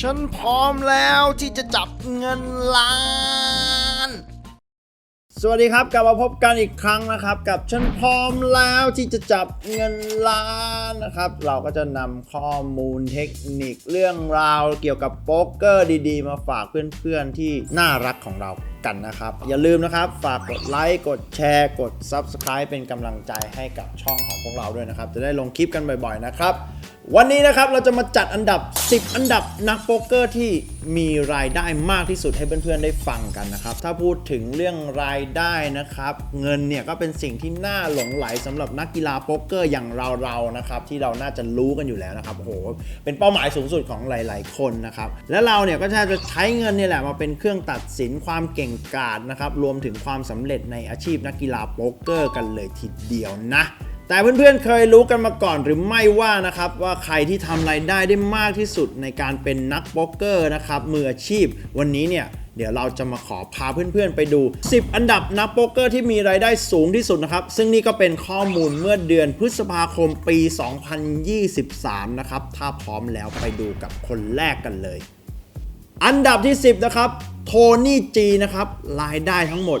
ฉันพร้อมแล้วที่จะจับเงินล้าน สวัสดีครับกลับมาพบกันอีกครั้งนะครับ กับฉันพร้อมแล้วที่จะจับเงินล้านนะครับ เราก็จะนำข้อมูลเทคนิคเรื่องราวเกี่ยวกับโป๊กเกอร์ดีๆ มาฝากเพื่อนๆที่น่ารักของเรากันนะครับ อย่าลืมนะครับ ฝากกดไลค์ กดแชร์ กด Subscribe เป็นกำลังใจให้กับช่องของพวกเราด้วยนะครับ จะได้ลงคลิปกันบ่อยๆนะครับ วันนี้นะครับเราจะมาจัดอันดับ 10 อันดับนักโป๊กเกอร์ที่มีรายได้มากที่สุดให้เพื่อนๆได้ฟังกันนะครับ ถ้าพูดถึงเรื่องรายได้นะครับ เงินเนี่ยก็เป็นสิ่งที่น่าหลงไหลสำหรับนักกีฬาโป๊กเกอร์อย่างเราๆนะครับที่เราน่าจะรู้กันอยู่แล้วนะครับโอ้โหเป็นเป้าหมายสูงสุดของหลาย ๆ คนนะครับและเราเนี่ยก็จะใช้เงินเนี่ยแหละมาเป็นเครื่องตัดสินความเก่งกาจนะครับรวมถึงความสำเร็จในอาชีพนักกีฬาโป๊กเกอร์กันเลยทีเดียวนะ แต่เพื่อนๆเคยรู้กันมาก่อนหรือไม่ว่านะครับว่าใครที่ทำรายได้ได้มากที่สุดในการเป็นนักโป๊กเกอร์นะครับมืออาชีพ วันนี้เนี่ยเดี๋ยวเราจะมาขอพาเพื่อนๆ ไปดู 10 อันดับนักโป๊กเกอร์ที่มีรายได้สูงที่สุดนะครับ ซึ่งนี่ก็เป็นข้อมูลเมื่อเดือนพฤษภาคมปี 2023 นะครับ ถ้าพร้อมแล้วไปดูกับคนแรกกันเลย อันดับที่ 10 นะครับ โทนี่จีนะครับ รายได้ทั้งหมด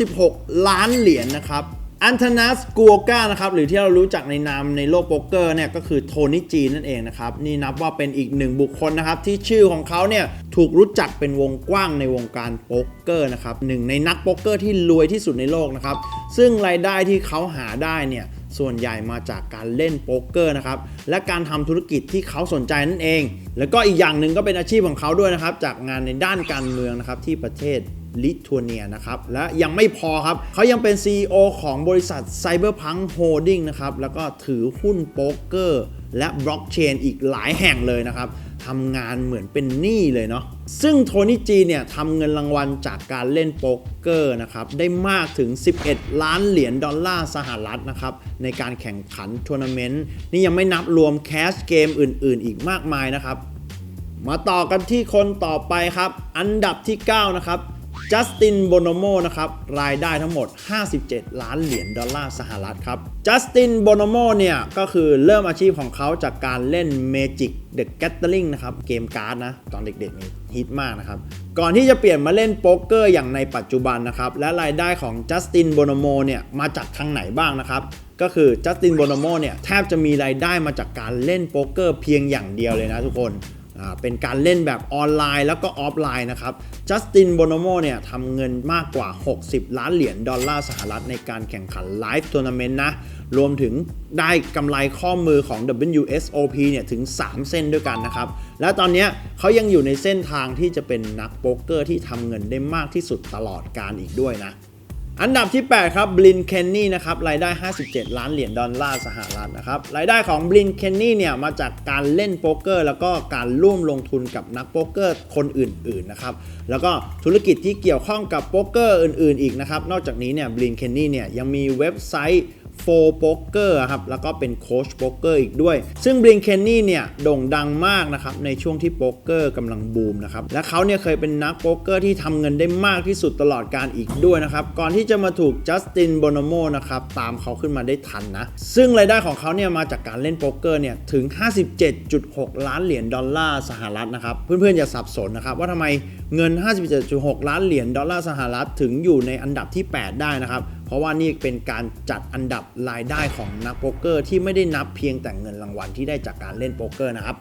36 ล้านเหรียญนะครับ อันธนัสกัวก้านะครับหรือที่เรารู้จักในนามในโลกโป๊กเกอร์เนี่ยก็คือโทนี่จีนั่นเองนะครับนี่นับว่าเป็นอีกหนึ่งบุคคลนะครับที่ชื่อของเขาเนี่ยถูกรู้จักเป็นวงกว้างในวงการโป๊กเกอร์นะครับหนึ่งในนักโป๊กเกอร์ที่รวยที่สุดในโลกนะครับซึ่งรายได้ที่เขาหาได้เนี่ยส่วนใหญ่มาจากการเล่นโป๊กเกอร์นะครับ และการทำธุรกิจที่เขาสนใจนั่นเอง แล้วก็อีกอย่างหนึ่งก็เป็นอาชีพของเขาด้วยนะครับ จากงานในด้านการเมืองนะครับที่ประเทศ ลิทัวเนียนะครับ และยังไม่พอครับ เขายังเป็น CEO ของบริษัท Cyberpunk Holding นะครับ แล้วก็ถือหุ้นโป๊กเกอร์ และบล็อกเชนอีกหลายแห่งเลยนะครับทำงานเหมือนเป็นหนี้เลยเนาะซึ่งโทนี่จีเนี่ยทำเงินรางวัลจากการเล่นโป๊กเกอร์นะครับ ได้มากถึง 11 ล้านเหรียญดอลลาร์สหรัฐนะครับ ในการแข่งขันทัวร์นาเมนต์ นี่ยังไม่นับรวมแคสเกมอื่น ๆ อีกมากมายนะครับ มาต่อกันที่คนต่อไปครับ อันดับที่ 9 นะครับ จัสตินโบโนโมนะครับรายได้ทั้งหมด 57 ล้านเหรียญดอลลาร์สหรัฐครับจัสตินโบโนโมเนี่ยก็คือเริ่มอาชีพของเขาจากการเล่น Magic the Gathering นะครับเกมการ์ดนะตอนเด็กๆนี่ฮิตมากนะครับ ก่อนที่จะเปลี่ยนมาเล่นโป๊กเกอร์อย่างในปัจจุบันนะครับและรายได้ของจัสตินโบโนโมเนี่ยมาจากทางไหนบ้างนะครับก็คือจัสตินโบโนโมเนี่ยแทบจะมีรายได้มาจากการเล่นโป๊กเกอร์เพียงอย่างเดียวเลยนะทุกคน เป็นการเล่นแบบออนไลน์แล้วก็ออฟไลน์นะครับจัสตินโบโนโมเนี่ยทำเงินมากกว่า 60 ล้านเหรียญดอลลาร์สหรัฐในการแข่งขันไลฟ์ทัวร์นาเมนต์นะ รวมถึงได้กำไรข้อมือของ WSOP เนี่ยถึง 3 เส้นด้วยกันนะครับ และตอนนี้เขายังอยู่ในเส้นทางที่จะเป็นนักโป๊กเกอร์ที่ทำเงินได้มากที่สุดตลอดการอีกด้วยนะ อันดับที่ 8 ครับบลินเคนนี่นะครับรายได้ 57 ล้านเหรียญดอลลาร์สหรัฐนะครับรายได้ของบลินเคนนี่เนี่ยมาจากการเล่นโป๊กเกอร์ แล้วก็การร่วมลงทุนกับนักโป๊กเกอร์คนอื่นๆนะครับแล้วก็ธุรกิจที่เกี่ยวข้องกับโป๊กเกอร์อื่นๆ อีกนะครับนอกจากนี้เนี่ยบลินเคนนี่เนี่ยยังมีเว็บไซต์ โฟโป๊กเกอร์ครับแล้วก็เป็นโค้ชโป๊กเกอร์อีกด้วย ซึ่งบริงเคนนี่เนี่ยโด่งดังมากนะครับในช่วงที่โป๊กเกอร์กำลังบูมนะครับและเขาเนี่ยเคยเป็นนักโป๊กเกอร์ที่ทำเงินได้มากที่สุดตลอดการอีกด้วยนะครับก่อนที่จะมาถูกจัสตินโบโนโมนะครับตามเขาขึ้นมาได้ทันนะ ซึ่งรายได้ของเขาเนี่ยมาจากการเล่นโป๊กเกอร์เนี่ยถึง 57.6 ล้านเหรียญดอลลาร์สหรัฐนะครับเพื่อนๆอย่าสับสนนะครับว่าทำไมเงิน 57.6 ล้านเหรียญดอลลาร์สหรัฐถึงอยู่ในอันดับที่ 8 ได้นะครับ เพราะว่านี่เป็นการจัดอันดับรายได้ของนักโป๊กเกอร์ที่ไม่ได้นับเพียงแต่เงินรางวัลที่ได้จากการเล่นโป๊กเกอร์นะครับ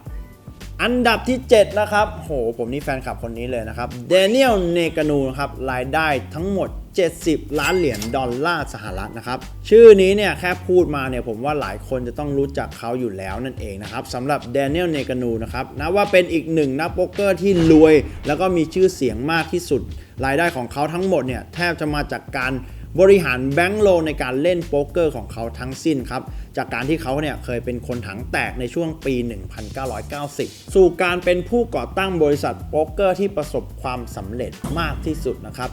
อันดับที่ 7 นะครับ โห ผมนี่แฟนคลับคนนี้เลยนะครับเดนียลเนกานูครับรายได้ทั้งหมด 70 ล้านเหรียญดอลลาร์สหรัฐนะครับ ชื่อนี้เนี่ยแค่พูดมาเนี่ยผมว่าหลายคนจะต้องรู้จักเขาอยู่แล้วนั่นเองนะครับสำหรับเดนียลเนกานูนะครับนับว่าเป็นอีกหนึ่งนักโป๊กเกอร์ที่รวย แล้วก็มีชื่อเสียงมากที่สุด รายได้ของเขาทั้งหมดเนี่ยแทบจะมาจากการ บริหารแบงก์โลในการเล่นโป๊กเกอร์ของเขาทั้งสิ้นครับ จากการที่เขาเนี่ยเคยเป็นคนถังแตกในช่วงปี 1990 สู่การเป็นผู้ก่อตั้งบริษัทโป๊กเกอร์ที่ประสบความสำเร็จมากที่สุดนะครับ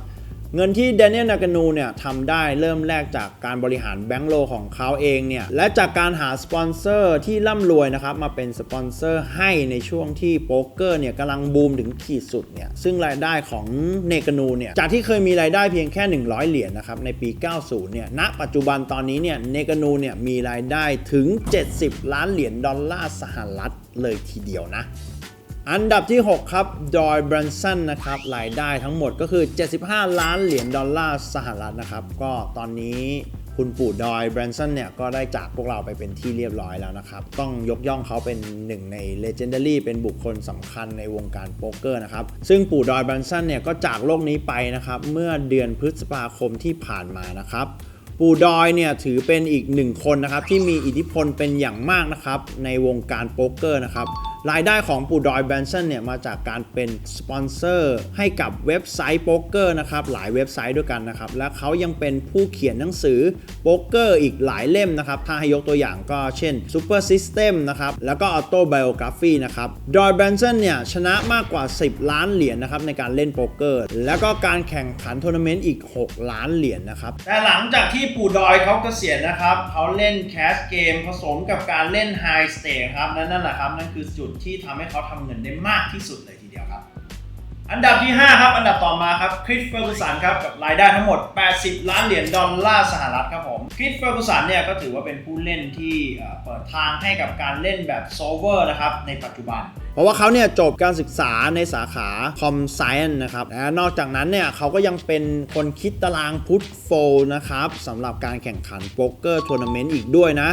เงินที่เดน i น l นากานูเนี่ยทำได้เริ่มแรกจากการบริหารแบงก์โลของเขาเองเนี่ยและจากการหาสปอนเซอร์ที่ร่ำรวยนะครับมาเป็นสปอนเซอร์ให้ในช่วงที่โป๊กเกอร์เนี่ยกำลังบูมถึงขีดสุดเนี่ยซึ่งรายได้ของเนกานูเนี่ยจากที่เคยมีรายได้เพียงแค่ 100 เหรียญนะครับในปี 90 เนี่ยณปัจจุบันตอนนี้เนี่ยเนกานูเนี่ยมีรายได้ถึง 70 ล้านเหรียญดอลลาร์สหรัฐเลยทีเดียวนะ อันดับที่ 6 ครับดอยบรันสันนะครับรายได้ทั้งหมดก็คือ 75 ล้านเหรียญดอลลาร์สหรัฐนะครับ ก็ตอนนี้คุณปู่ดอยแบรนสันเนี่ยก็ได้จากพวกเราไปเป็นที่เรียบร้อยแล้วนะครับ ต้องยกย่องเขาเป็นหนึ่งใน Legendary เป็นบุคคลสำคัญในวงการโป๊กเกอร์นะครับ ซึ่งปู่ดอยแบรนสันเนี่ยก็จากโลกนี้ไปนะครับ เมื่อเดือนพฤษภาคมที่ผ่านมานะครับปู่ดอยเนี่ยถือเป็นอีกหนึ่งคนนะครับที่มีอิทธิพลเป็นอย่างมากนะครับในวงการโป๊กเกอร์นะครับ รายได้ของปู่ดอยแบนสันเนี่ยมาจากการเป็นสปอนเซอร์ให้กับเว็บไซต์โป๊กเกอร์นะครับหลายเว็บไซต์ด้วยกันนะครับและเขายังเป็นผู้เขียนหนังสือโป๊กเกอร์อีกหลายเล่มนะครับถ้าให้ยกตัวอย่างก็เช่น Super System นะครับแล้วก็ Auto Biography นะครับดอยแบนสันเนี่ยชนะมากกว่า 10 ล้านเหรียญนะครับในการเล่นโป๊กเกอร์ แล้วก็การแข่งขันทัวร์นาเมนต์อีก 6 ล้านเหรียญนะครับแต่หลังจากที่ปู่ดอยเขาเกษียณนะครับเขาเล่นแคสเกมผสมกับการเล่นไฮสเต e ครับนั่นนั่นแหละครับนั่นคือจุดที่ทำให้เขาทำเงินได้มากที่สุดเลยทีเดียวครับ อันดับที่ 5 ครับ อันดับต่อมาครับคริสเฟอร์กูสันครับกับรายได้ทั้งหมด 80 ล้านเหรียญดอลลาร์สหรัฐครับผมคริสเฟอร์กูสันเนี่ยก็ถือว่าเป็นผู้เล่นที่เปิดทางให้กับการเล่นแบบโซเวอร์นะครับในปัจจุบันเพราะว่าเขาเนี่ยจบการศึกษาในสาขาคอมไซเอนนะครับและนอกจากนั้นเนี่ยเขาก็ยังเป็นคนคิดตารางพุทโฟนะครับสำหรับการแข่งขันโป๊กเกอร์ทัวร์นาเมนต์อีกด้วยนะ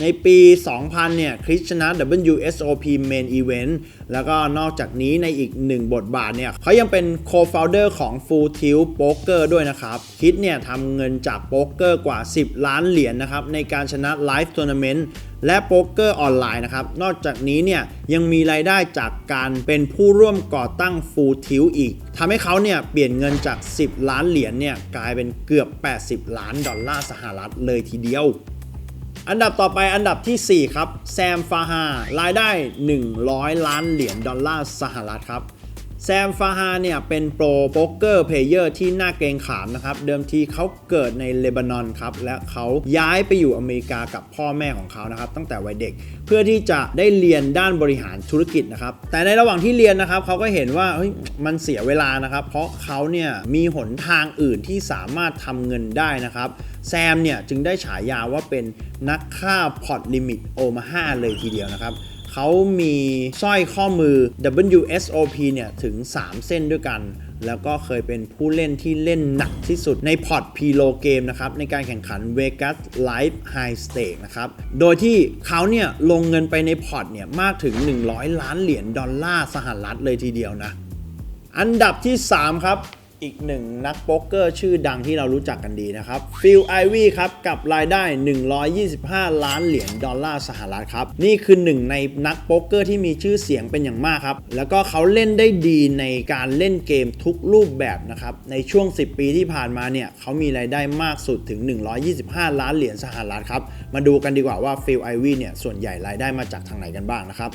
ในปี 2000 เนี่ย คริสชนะ WSOP Main Event แล้วก็นอกจากนี้ในอีกหนึ่งบทบาทเนี่ยเขายังเป็น Co-founder ของ Full Tilt Poker ด้วยนะครับ คิดเนี่ยทำเงินจากโป๊กเกอร์กว่า 10 ล้านเหรียญนะครับ ในการชนะไลฟ์ทัวร์นาเมนต์และโป๊กเกอร์ออนไลน์นะครับ นอกจากนี้เนี่ยยังมีรายได้จากการเป็นผู้ร่วมก่อตั้ง Full Tilt อีกทำให้เขาเนี่ยเปลี่ยนเงินจาก 10 ล้านเหรียญเนี่ยกลายเป็นเกือบ 80 ล้านดอลลาร์สหรัฐเลยทีเดียว อันดับต่อไปอันดับทีสี่ 4 ครับ แซมฟาฮารายได้ 100 ล้านเหรียญดอลลาร์สหรัฐครับ แซมฟาฮาเนี่ยเป็นโปรโป๊กเกอร์เพลเยอร์ที่น่าเกรงขามนะครับ เดิมทีเขาเกิดในเลบานอนครับ และเขาย้ายไปอยู่อเมริกากับพ่อแม่ของเขานะครับ ตั้งแต่วัยเด็ก เพื่อที่จะได้เรียนด้านบริหารธุรกิจนะครับ แต่ในระหว่างที่เรียนนะครับเขาก็เห็นว่าเฮ้ยมันเสียเวลานะครับ เพราะเขาเนี่ยมีหนทางอื่นที่สามารถทำเงินได้นะครับแซมเนี่ยจึงได้ฉายาว่าเป็นนักฆ่าพอร์ตลิมิตโอมาฮาเลยทีเดียวนะครับ เขามีสร้อยข้อมือ WSOP เนี่ยถึง 3 เส้นด้วยกัน แล้วก็เคยเป็นผู้เล่นที่เล่นหนักที่สุดในพอร์ตพีโลเกมนะครับ ในการแข่งขัน Vegas Live High Stake นะครับ โดยที่เขาเนี่ยลงเงินไปในพอร์ตเนี่ยมากถึง 100 ล้านเหรียญดอลลาร์สหรัฐเลยทีเดียวนะ อันดับที่ 3 ครับ อีกหนึ่งนักโป๊กเกอร์ชื่อดังที่เรารู้จักกันดีนะครับฟิลไอวี่ครับกับรายได้ 125 ล้านเหรียญดอลลาร์สหรัฐครับ นี่คือหนึ่งในนักโป๊กเกอร์ที่มีชื่อเสียงเป็นอย่างมากครับ แล้วก็เขาเล่นได้ดีในการเล่นเกมทุกรูปแบบนะครับ ในช่วง 10 ปีที่ผ่านมาเนี่ยเขามีรายได้มากสุดถึง 125 ล้านเหรียญสหรัฐครับ มาดูกันดีกว่าว่าฟิลไอวี่เนี่ยส่วนใหญ่รายได้มาจากทางไหนกันบ้างนะครับ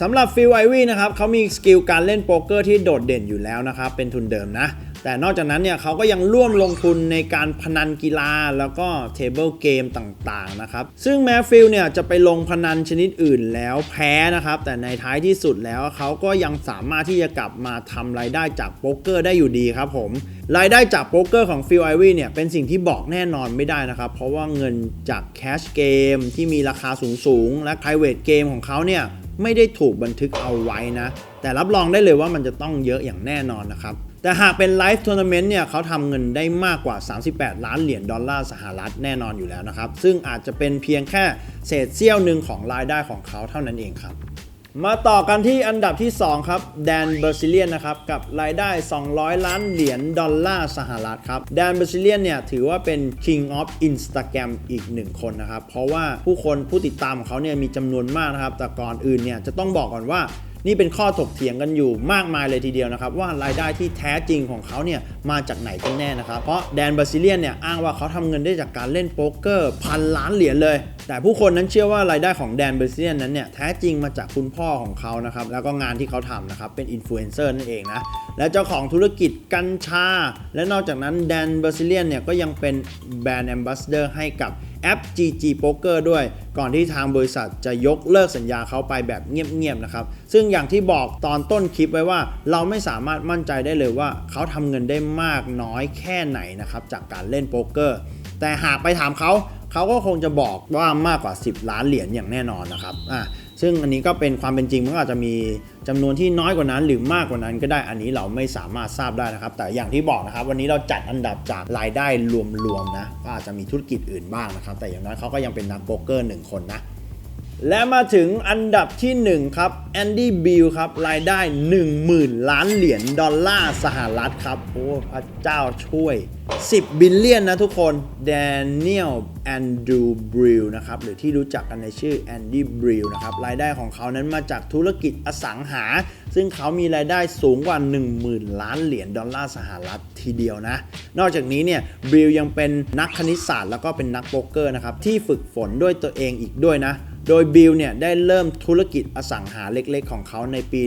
สำหรับฟิลไอวี่นะครับเขามีสกิลการเล่นโป๊กเกอร์ที่โดดเด่นอยู่แล้วนะครับ เป็นทุนเดิมนะ แต่นอกจากนั้นเนี่ยเขาก็ยังร่วมลงทุนในการพนันกีฬาแล้วก็เทเบิลเกมต่างๆนะครับ ซึ่งแม้ฟิลเนี่ยจะไปลงพนันชนิดอื่นแล้วแพ้นะครับ แต่ในท้ายที่สุดแล้วเขาก็ยังสามารถที่จะกลับมาทำรายได้จากโป๊กเกอร์ได้อยู่ดีครับผมรายได้จากโป๊กเกอร์ของฟิลไอวี่เนี่ยเป็นสิ่งที่บอกแน่นอนไม่ได้นะครับ เพราะว่าเงินจากแคชเกมที่มีราคาสูงๆและ private เกมของเขาเนี่ย ไม่ได้ถูกบันทึกเอาไว้นะ แต่รับรองได้เลยว่ามันจะต้องเยอะอย่างแน่นอนนะครับ แต่หากเป็นไลฟ์ทัวร์นาเมนต์เนี่ยเขาทำเงินได้มากกว่า 38 ล้านเหรียญดอลลาร์สหรัฐแน่นอนอยู่แล้วนะครับ ซึ่งอาจจะเป็นเพียงแค่เศษเสี้ยวหนึ่งของรายได้ของเขาเท่านั้นเองครับ มาต่อกันที่อันดับที่ 2 ครับ แดนเบอร์ซิเลียนนะครับ กับรายได้ 200 ล้านเหรียญดอลลาร์สหรัฐครับ แดนเบอร์ซิเลียนเนี่ย ถือว่าเป็น King of Instagram อีกหนึ่งคนนะครับ เพราะว่าผู้คนผู้ติดตามของเขาเนี่ยมีจำนวนมากนะครับ แต่ก่อนอื่นเนี่ยจะต้องบอกก่อนว่า นี่เป็นข้อถกเถียงกันอยู่มากมายเลยทีเดียวนะครับ ว่ารายได้ที่แท้จริงของเขาเนี่ยมาจากไหนกันแน่นะครับ เพราะแดนบราซิเลียนเนี่ยอ้างว่าเขาทำเงินได้จากการเล่นโป๊กเกอร์พันล้านเหรียญเลย แต่ผู้คนนั้นเชื่อว่ารายได้ของแดนบอราซิเลียนนั้นเนี่ยแท้จริงมาจากคุณพ่อของเขานะครับแล้วก็งานที่เขาทำนะครับเป็นอินฟลูเอนเซอร์นั่นเองนะและเจ้าของธุรกิจกัญชา และนอกจากนั้นแดนบอราซิเลียนเนี่ยก็ยังเป็นแบรนด์แอมบาสเดอร์ให้กับ แอป GG Poker ด้วย ก่อนที่ทางบริษัทจะยกเลิกสัญญาเขาไปแบบเงียบๆนะครับ ซึ่งอย่างที่บอกตอนต้นคลิปไว้ว่า เราไม่สามารถมั่นใจได้เลยว่าเขาทำเงินได้มากน้อยแค่ไหนนะครับจากการเล่นโป๊กเกอร์ แต่หากไปถามเขา เขาก็คงจะบอกว่ามากกว่า 10 ล้านเหรียญอย่างแน่นอนนะครับอะ ซึ่งอันนี้ก็เป็นความเป็นจริงมันก็อาจจะมีจำนวนที่น้อยกว่านั้น หรือมากกว่านั้นก็ได้อันนี้เราไม่สามารถทราบได้นะครับ แต่อย่างที่บอกนะครับ วันนี้เราจัดอันดับจากรายได้รวมๆนะก็อาจจะมีธุรกิจอื่นบ้างนะครับ แต่อย่างน้อยเขาก็ยังเป็นนักโป๊กเกอร์หนึ่งคนนะ และมาถึงอันดับที่ 1 ครับแอนดี้บิลครับ รายได้ 10,000 ล้านเหรียญดอลลาร์สหรัฐครับ โอ้พระเจ้าช่วย 10 บิลเลียนนะทุกคนแดเนียลแอนดูบริลนะครับ หรือที่รู้จักกันในชื่อแอนดี้บริลนะครับ รายได้ของเขานั้นมาจากธุรกิจอสังหา ซึ่งเขามีรายได้สูงกว่า 10,000 ล้านเหรียญดอลลาร์สหรัฐทีเดียวนะ นอกจากนี้เนี่ยบริลยังเป็นนักคณิตศาสตร์แล้วก็เป็นนักโป๊กเกอร์นะครับที่ฝึกฝนด้วยตัวเองอีกด้วยนะ โดยบิลเนี่ยได้เริ่มธุรกิจอสังหาเล็กๆ ของเขาในปี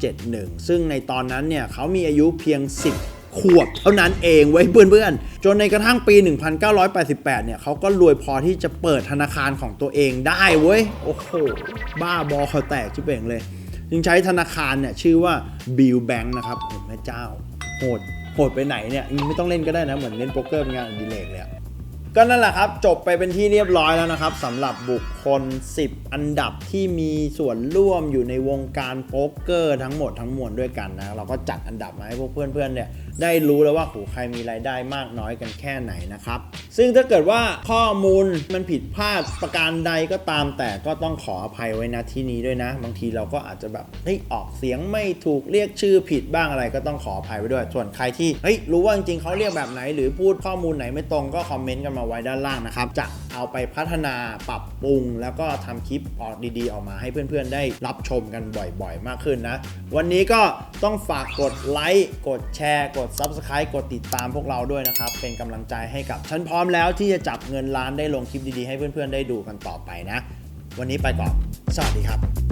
1971 ซึ่งในตอนนั้นเนี่ยเขามีอายุเพียง 10ขวบเท่านั้นเองไว้ยเพื่อนๆ จนในกระทั่งปี 1988 เนี่ยเขาก็รวยพอที่จะเปิดธนาคารของตัวเองได้เว้ย โอ้โห บ้าบอเขาแตกชิบเป่งเลย จึงใช้ธนาคารเนี่ยชื่อว่า Bill Bank นะครับโอ้แม่เจ้า โหด โหดไปไหนเนี่ย ไม่ต้องเล่นก็ได้นะ เหมือนเล่นโป๊กเกอร์เป็นงานอดิเรกเลยอะ ก็นั่นแหละครับ จบไปเป็นที่เรียบร้อยแล้วนะครับสำหรับบุคคล 10 อันดับที่มีส่วนร่วมอยู่ในวงการโป๊กเกอร์ทั้งหมดทั้งมวลด้วยกันนะ เราก็จัดอันดับมาให้พวกเพื่อนๆเนี่ย ได้รู้แล้วว่าโหใครมีรายได้มากน้อยกันแค่ไหนนะครับ ซึ่งถ้าเกิดว่าข้อมูลมันผิดพลาดประการใดก็ตาม แต่ก็ต้องขออภัยไว้นะที่นี้ด้วยนะ บางทีเราก็อาจจะแบบเฮ้ยออกเสียงไม่ถูกเรียกชื่อผิดบ้างอะไรก็ต้องขออภัยไว้ด้วย ส่วนใครที่เฮ้ยรู้ว่าจริงๆเขาเรียกแบบไหน หรือพูดข้อมูลไหนไม่ตรงก็คอมเมนต์กันมาไว้ด้านล่างนะครับจะ เอาไปพัฒนาปรับปรุง แล้วก็ทำคลิปออกดีๆ ออกมาให้เพื่อนๆ ได้รับชมกันบ่อยๆ มากขึ้นนะ วันนี้ก็ต้องฝากกดไลค์กดแชร์ กด Subscribe กดติดตามพวกเราด้วยนะครับ เป็นกำลังใจให้กับฉันพร้อมแล้วที่จะจับเงินล้านได้ลงคลิปดีๆ ให้เพื่อนๆ ได้ดูกันต่อไปนะ วันนี้ไปก่อน สวัสดีครับ